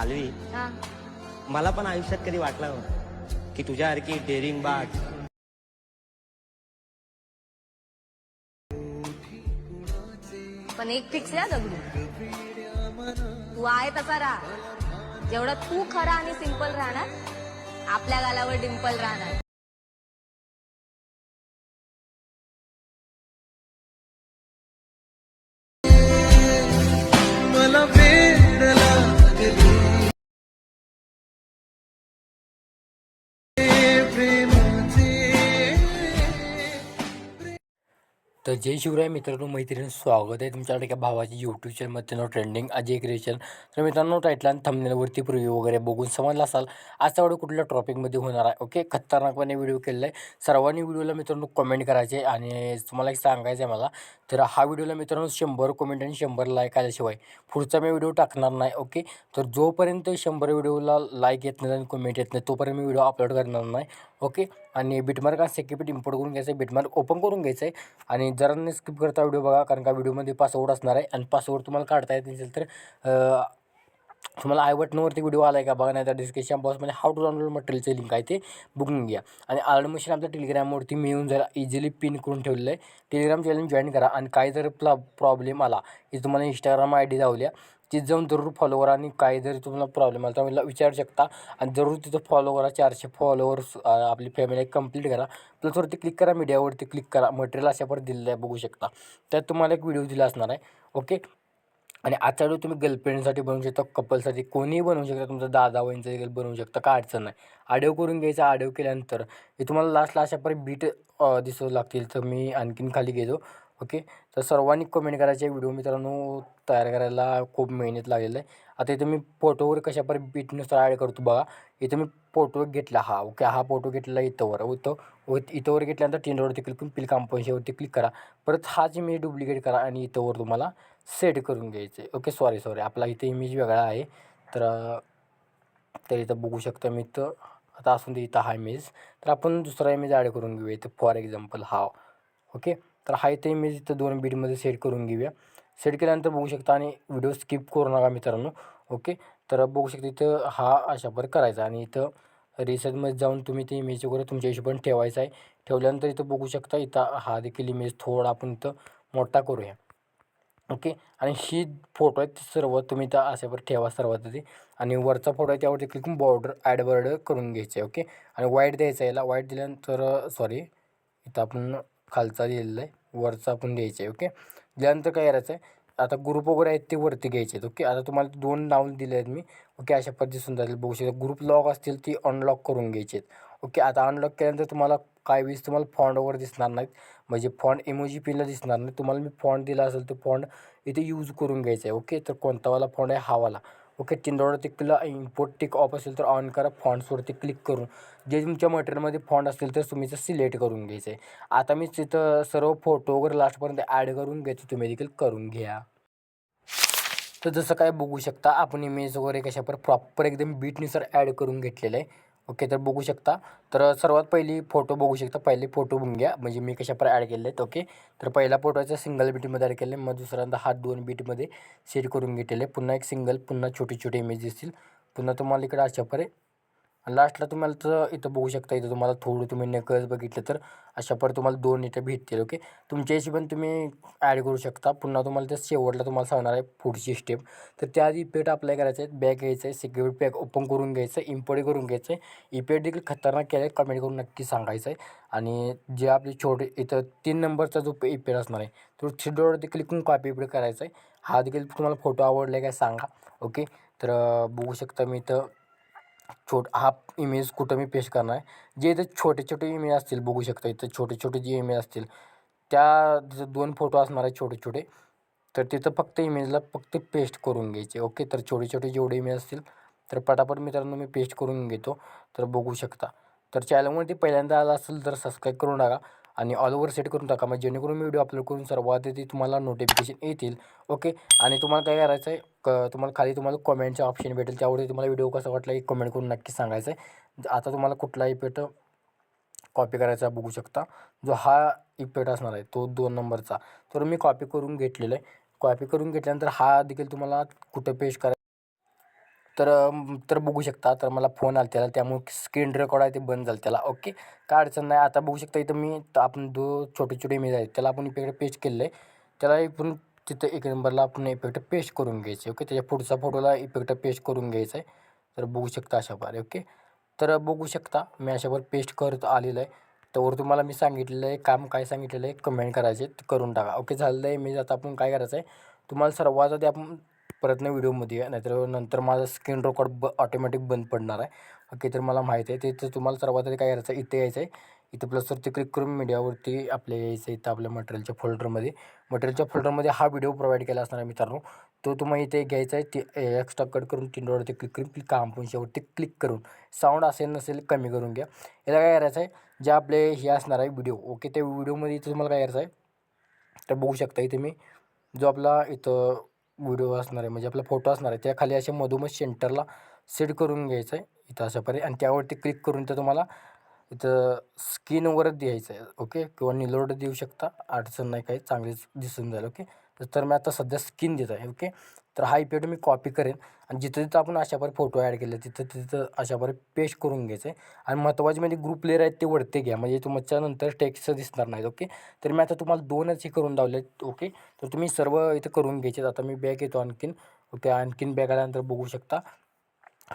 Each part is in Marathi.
पालवी. हा. मला पण आयुष्यात कधी वाटलं नव्हतं की तुझ्यासारखी डेअरिंग बाग पण एक फिक्स हा दगडू. तू आहे तसा राहा जेवढा तू खरा आणि सिंपल राहणार आपल्या गालावर डिंपल राहणार. तर जय शिवराय मित्रांनो मैत्रिणी स्वागत आहे तुमच्याकडे एका भावाची यूट्यूब चॅनलमध्ये नाव ट्रेंडिंग अजय क्रिएशन तर मित्रांनो टाईटल आणि थंबनेलवरती प्रिव्ह्यू वगैरे बघून समजला असाल आजचा व्हिडिओ कुठल्या टॉपिकमध्ये होणार आहे? ओके खतरनाकपणे व्हिडिओ केलेला आहे. सर्वांनी व्हिडिओला मित्रांनो कमेंट करायचे आणि तुम्हाला एक सांगायचं आहे मला तर हा व्हिडिओला मित्रांनो शंभर कमेंट आणि शंभर लाईक आल्याशिवाय पुढचा मी व्हिडिओ टाकणार नाही. ओके तर जोपर्यंत शंभर व्हिडिओला लाईक येत नाही आणि कमेंट येत नाही तोपर्यंत मी व्हिडिओ अपलोड करणार नाही. ओके आणि बिटमार्क आणि सेक्युरिट इम्पोर्ट करून घ्यायचं आहे. बिटमार्क ओपन करून घ्यायचं आहे. आणि जरा स्किप करता व्हिडिओ बघा कारण का व्हिडिओमध्ये पासवर्ड असणार आहे. आणि पासवर्ड तुम्हाला काढता येत नसेल तर तुम्हाला आय बटनवरती व्हिडिओ आला आहे का बघा नाही तर डिस्क्रिप्शन बॉक्समध्ये हाऊ टू डाउनलोड मटेरियलचं लिंक आहे ते बघून घ्या. आणि आर्ड मशीन आपल्या टेलिग्रामवरती मिळून जरा इझिली पिन करून ठेवलेलं आहे. टेलिग्राम चॅनल जॉईन करा. आणि काही जर प्ला प्रॉब्लेम आला की तुम्हाला इंस्टाग्राम आय डी लावल्या तिथं जाऊन जरूर फॉलो करा आणि काही जरी तुम्हाला प्रॉब्लेम आला तर मला विचारू शकता. आणि जरूर तिथं फॉलो करा चारशे फॉलोअर्स आपली फॅमिली कंप्लीट करा. प्लसवरती क्लिक करा मीडियावरती क्लिक करा. मटेरियल अशापर दिलेलं आहे बघू शकता. त्यात तुम्हाला एक व्हिडिओ दिला असणार आहे. ओके आणि आजचा व्हिडिओ तुम्ही गर्लफ्रेंडसाठी बनवू शकता कपलसाठी कोणीही बनवू शकता. तुमचा दादा वहिनीचा देखील बनवू शकता. काय अडचण नाही. आडिओ करून घ्यायचा. आडिओ केल्यानंतर हे तुम्हाला लास्टला अशापर्यंत बीट दिसू लागतील. तर मी आणखीन खाली घेतो ओके? तर सर्वांनी कमेंट करायचे. व्हिडिओ मित्रांनो तयार करायला खूप मेहनत लागलेलं आहे. आता इथं मी फोटोवर कशापर्यंत बीटनुसार ॲड करतो बघा. इथं मी फोटो घेतला हा ओके? हा फोटो घेतला इथंवर इथं व इथंवर घेतल्यानंतर टिंडवरती क्लिक करून पिल कांपोशवरती क्लिक करा. परत हाच इमेज डुप्लिकेट करा आणि इथंवर तुम्हाला सेट करून घ्यायचं. ओके? सॉरी सॉरी आपला इथे इमेज वेगळा आहे. तर तर इथं बघू शकता मी इथं. आता असून दे इथं हा इमेज तर आपण दुसरा इमेज ॲड करून घेऊया इथं फॉर एक्झाम्पल हा. ओके? तर हा ते इमेज इथं दोन बीडमध्ये सेट करून घेऊया. सेट केल्यानंतर बघू शकता आणि व्हिडिओ स्किप करू नका मित्रांनो. ओके? तर बघू शकता इथं हा अशा पर करायचा आणि इथं रिसर्चमध्ये जाऊन तुम्ही ते इमेज वगैरे तुमच्या हिशोबाने ठेवायचं आहे. ठेवल्यानंतर इथं बघू शकता इथं हा देखील इमेज थोडा आपण इथं मोठा करूया. ओके? आणि ही फोटो आहे सर्व तुम्ही त्या अशावर ठेवा सर्वात आधी. आणि वरचा फोटो आहे त्यावरती क्लिक करून बॉर्डर ॲड बॉर्डर करून घ्यायचे ओके? आणि वाईट द्यायचं याला. वाईट दिल्यानंतर सॉरी इथं आपण खालचा दिलेला आहे. वरचा आपण द्यायचा आहे ओके दिल्यानंतर काय करायचं आहे आता ग्रुप वगैरे आहेत ते वरती घ्यायचे आहेत ओके आता तुम्हाला दोन नाव दिले आहेत मी ओके अशा पद्धतीसून जातील बघू शकता. ग्रुप लॉक असतील ती अनलॉक करून घ्यायचे आहेत ओके आता अनलॉक केल्यानंतर तुम्हाला काय वेळेस तुम्हाला फॉन्ट वगैरे दिसणार नाहीत म्हणजे फॉन्ट इमोजी पिनला दिसणार नाही तुम्हाला मी फॉन्ट दिला असेल तर फॉन्ट इथे यूज करून घ्यायचा आहे ओके तर कोणतावाला फॉन्ट आहे? हावाला ओके चिंदोडवरती क्ला इम्पोर्ट टिक ऑफ असेल तर ऑन करा फॉन्ट्सवरती क्लिक करून. जे तुमच्या मटेरियलमध्ये फॉन्ट असतील तर तुम्ही सिलेक्ट करून घ्यायचं आहे आता मी तिथं सर्व फोटो वगैरे लास्टपर्यंत ॲड करून घ्यायचं तुम्ही देखील करून घ्या. तर जसं काय बघू शकता आपण इमेज वगैरे कशा पर प्रॉपर एकदम बीटनुसार ॲड करून घेतलेलं आहे. ओके तर बघू शकता. तर सर्वात पहिली फोटो बघू शकता. पहिले फोटो बघून घ्या. म्हणजे मी कशा ॲड केले आहेत ओके. तर पहिला फोटोचा सिंगल बीटमध्ये ॲड केले मग दुसऱ्यांदा हा दोन बीटमध्ये सेट करून घेतलेले पुन्हा एक सिंगल पुन्हा छोटे छोटे इमेज दिसतील. पुन्हा तुम्हाला इकडे अशा लास्टला तुम्हाला तर इथं बघू शकता इथं तुम्हाला थोडं तुम्ही नकळत बघितलं तर अशा पर तुम्हाला दोन इथं भेटतील ओके तुमच्या हिशोबाने तुम्ही ॲड करू शकता. पुन्हा तुम्हाला त्या शेवटला तुम्हाला सांगणार आहे पुढची स्टेप तर त्याआधी इफेक्ट अप्लाय करायचं आहे बॅग घ्यायचं आहे सिक्युरिटी पॅक ओपन करून घ्यायचं आहे इम्पोर्ट करून घ्यायचं आहे. इफेक्ट देखील खतरनाक केलं आहे कमेंट करून नक्की सांगायचं आहे. आणि जे आपले छोटे इथं तीन नंबरचा जो इफेक्ट असणार आहे तो थ्री देखील क्लिक कॉपी इपेड करायचा आहे. हा देखील तुम्हाला फोटो आवडला आहे काय सांगा ओके तर बघू शकता मी इथं. छोट हा इमेज कुठं मी पेश करणार आहे? जे इथं छोटे छोटे इमेज असतील बघू शकता इथं छोटे छोटे जे इमेज असतील त्या तिथं दोन फोटो असणार आहे छोटे छोटे. तर तिथं फक्त इमेजला फक्त पेस्ट करून घ्यायचे ओके तर छोटे छोटे जेवढे इमेज असतील तर पटापट मित्रांनो मी पेस्ट करून घेतो. तर बघू शकता. तर चॅनलमध्ये पहिल्यांदा आला असेल तर सबस्क्राईब करून टाका आणि ऑल ओवर सेट करून टाका. म्हणजे जेणेकरून मी व्हिडिओ अपलोड करून सर्वात आधी तुम्हाला नोटिफिकेशन येतील. ओके आणि तुम्हाला काय करायचं आहे क तुम्हाला खाली तुम्हाला कमेंटचा ऑप्शन भेटेल. त्यावरती तुम्हाला व्हिडिओ कसा वाटला एक कमेंट करून नक्की सांगायचं आहे आता तुम्हाला कुठलाही पेट कॉपी करायचा बघू शकता. जो हा इफेक्ट असणार आहे तो दोन नंबरचा तर मी कॉपी करून घेतलेला आहे. कॉपी करून घेतल्यानंतर हा देखील तुम्हाला कुठं पेश करायचं तर तर बघू शकता. तर मला फोन आला त्याला. त्यामुळे स्क्रीन रेकॉर्ड आहे ते बंद झालं त्याला. ओके? काय अडचण नाही. आता बघू शकता इथं मी आपण दो छोटे छोटे इमेज आहेत त्याला आपण इकडे पेस्ट केलेलं आहे. त्याला आपण तिथं एक नंबरला आपण इफेक्ट पेस्ट करून घ्यायचे ओके? त्याच्या पुढचा फोटोला इफेक्ट पेस्ट करून घ्यायचा आहे. तर बघू शकता अशा प्रकारे. ओके? तर बघू शकता मी अशावर पेस्ट करत आलेलं आहे. तर तुम्हाला मी सांगितलेलं आहे काम काय सांगितलेलं आहे कमेंट करायचे ते करून टाका. ओके? झालेलं आहे मी आता आपण काय करायचं आहे? तुम्हाला सर्वात आधी आपण परत नाही व्हिडिओमध्ये या नाहीतर नंतर माझा स्क्रीन रेकॉर्ड ब ऑटोमॅटिक बंद पडणार आहे. ओके तर मला माहीत आहे. ते तुम्हाला सर्वात आधी काय करायचं आहे इथे यायचं आहे. इथं प्लसवरती क्लिक करून मीडियावरती आपल्या यायचं इथं आपल्या मटेरियलच्या फोल्डरमध्ये मटेरियलच्या फोल्डरमध्ये हा व्हिडिओ प्रोव्हाइड केला असणार आहे मित्रांनो. तो तुम्हाला इथे घ्यायचा आहे. ते एक्स्ट्रा कट करून तीन क्लिक करून क्लिक कामपुंशावरती क्लिक करून साऊंड असेल नसेल कमी करून घ्या. याला काय करायचं आहे? जे आपले हे असणार आहे व्हिडिओ ओके त्या व्हिडिओमध्ये इथं तुम्हाला काय करायचं आहे? तर बघू शकता इथे मी जो आपला इथं व्हिडिओ असणार आहे म्हणजे आपला फोटो असणार आहे त्या खाली अशा मधोमध सेंटरला सेट करून घ्यायचं आहे इथं अशापर्यंत आणि त्यावरती क्लिक करून ते तुम्हाला इथं स्किनवरच द्यायचं आहे ओके? किंवा निलोड देऊ शकता अडचण नाही काही चांगलीच दिसून जाईल ओके? तर मी आता सध्या स्किन देत आहे ओके? तर हा इफेक्ट मी कॉपी करेन आणि जिथं जिथं आपण अशाप्रकारे फोटो ॲड केले तिथं तिथं अशाप्रकारे पेस्ट करून घ्यायचं आहे आणि महत्त्वाचे म्हणजे ग्रुप लेअर आहेत ते वरती घ्या म्हणजे तुमच्या नंतर टेक्स्ट दिसणार नाहीत ओके तर मी आता तुम्हाला दोनच हे करून लावले ओके तर तुम्ही सर्व इथं करून घ्यायचे आता मी बॅग येतो आणखीन ओके आणखीन बॅग आल्यानंतर बघू शकता.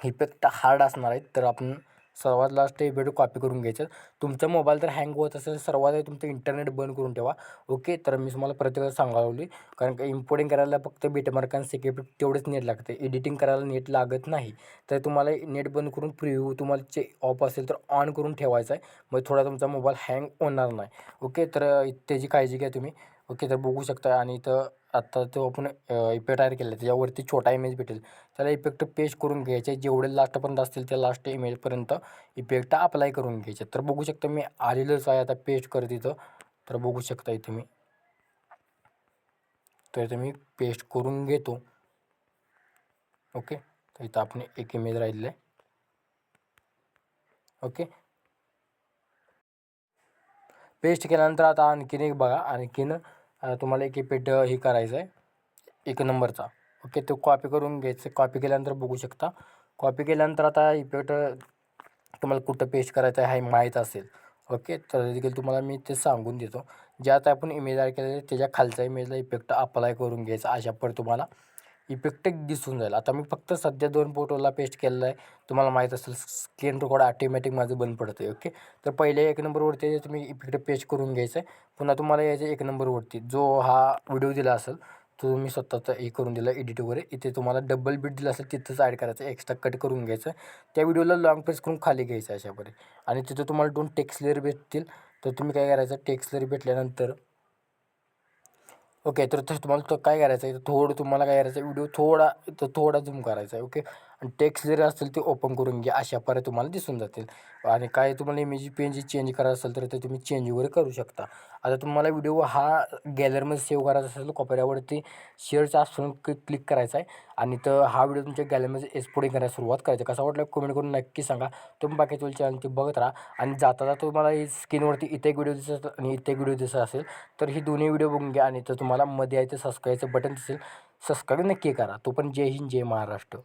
इफेक्ट हार्ड असणार आहेत तर आपण सर्वात लास्ट हे व्हिडिओ कॉपी करून घ्यायचं. तुमचा मोबाईल तर हँग होत असेल सर्वात आधी तुमचं इंटरनेट बंद करून ठेवा. ओके तर मी तुम्हाला प्रत्येक सांगावली. कारण का इम्पोर्टिंग करायला फक्त बीटमार्क आणि सिक्युरिटी तेवढंच नेट लागते. एडिटिंग करायला नेट लागत नाही. तर तुम्हाला नेट बंद करून प्रिव्ह्यू तुम्हाला जे ऑफ असेल तर ऑन करून ठेवायचा आहे. मग थोडा तुमचा मोबाईल हँग होणार नाही. ओके तर त्याची काळजी घ्या तुम्ही. ओके तर बघू शकता आणि इथं आत्ता तो आपण इफेक्ट तयार केला त्याच्यावरती छोटा इमेज भेटेल. त्याला इफेक्ट पेस्ट करून घ्यायचे. जेवढे लास्टपर्यंत असतील त्या लास्ट इमेजपर्यंत इफेक्ट अप्लाय करून घ्यायचे. तर बघू शकता मी आलेलंच आहे. आता पेस्ट करत इथं. तर बघू शकता इथे मी. तर इथं मी पेस्ट करून घेतो. ओके? तर इथं आपण एक इमेज राहिलेलं आहे. ओके? पेस्ट केल्यानंतर आता आणखीन एक बघा. आणखीन तुम्हाला एक इफेक्ट हे करायचं आहे एक नंबरचा. ओके तो कॉपी करून घ्यायचं. कॉपी केल्यानंतर बघू शकता. कॉपी केल्यानंतर आता इफेक्ट तुम्हाला कुठं पेस्ट करायचं आहे हे माहीत असेल. ओके तर देखील तुम्हाला मी ते सांगून देतो. ज्यात आता आपण इमेज ॲड केलेलं त्याच्या खालच्या इमेजला इफेक्ट अप्लाय करून घ्यायचा अशा पर तुम्हाला इफेक्ट दिसून जाईल. आता मी फक्त सध्या दोन फोटोला पेस्ट केलेला आहे. तुम्हाला माहीत असेल स्क्रीन रेकॉर्ड ऑटोमॅटिक माझं बंद पडतं आहे ओके तर पहिले एक नंबरवरती तुम्ही इफेक्ट पेस्ट करून घ्यायचं आहे पुन्हा तुम्हाला यायचं एक नंबरवरती. जो हा व्हिडिओ दिला असेल तो तुम्ही स्वतःचा हे करून दिला एडिट वगैरे. इथे तुम्हाला डबल बीट दिलं असेल तिथंच ॲड करायचं एक्स्ट्रा कट करून घ्यायचं त्या व्हिडिओला लॉंग प्रेस करून खाली घ्यायचं अशापरी आणि तिथं तुम्हाला दोन टेक्स्ट लेअर भेटतील. तर तुम्ही काय करायचं टेक्स्ट लेअर भेटल्यानंतर ओके तर तसं तुम्हाला तो काय करायचं आहे थोडं तुम्हाला काय करायचं आहे व्हिडिओ थोडा तो थोडा झूम करायचा आहे ओके टेक्स्ट जरी असेल ते ओपन करून घ्या अशा पर्याय तुम्हाला दिसून जातील. आणि काय तुम्हाला इमेज पेज चेंज करायचं असेल तर ते तुम्ही चेंज वगैरे करू शकता. आता तुम्हाला व्हिडिओ हा गॅलरीमध्ये सेव्ह करायचा असेल तर कोपऱ्यावरती शेअरचा ऑप्शन क्लिक करायचा आहे. आणि तर हा व्हिडिओ तुमच्या गॅलरीमध्ये एक्सपोर्टिंग करायला सुरुवात करायची. कसा वाटलं कमेंट करून नक्की सांगा. तुम्ही बाकी तुमच्या चॅनल ते बघत राहा. आणि जाता जाता तुम्हाला ही स्क्रीनवरती इथे एक व्हिडिओ दिसत आणि इथे एक व्हिडिओ दिसत असेल तर ही दोन्ही व्हिडिओ बघून घ्या. आणि तर तुम्हाला मध्ये आहे ते सबस्क्राईबचं बटन दिसेल. सबस्क्राईब नक्की करा. तो पण जय हिंद जय महाराष्ट्र.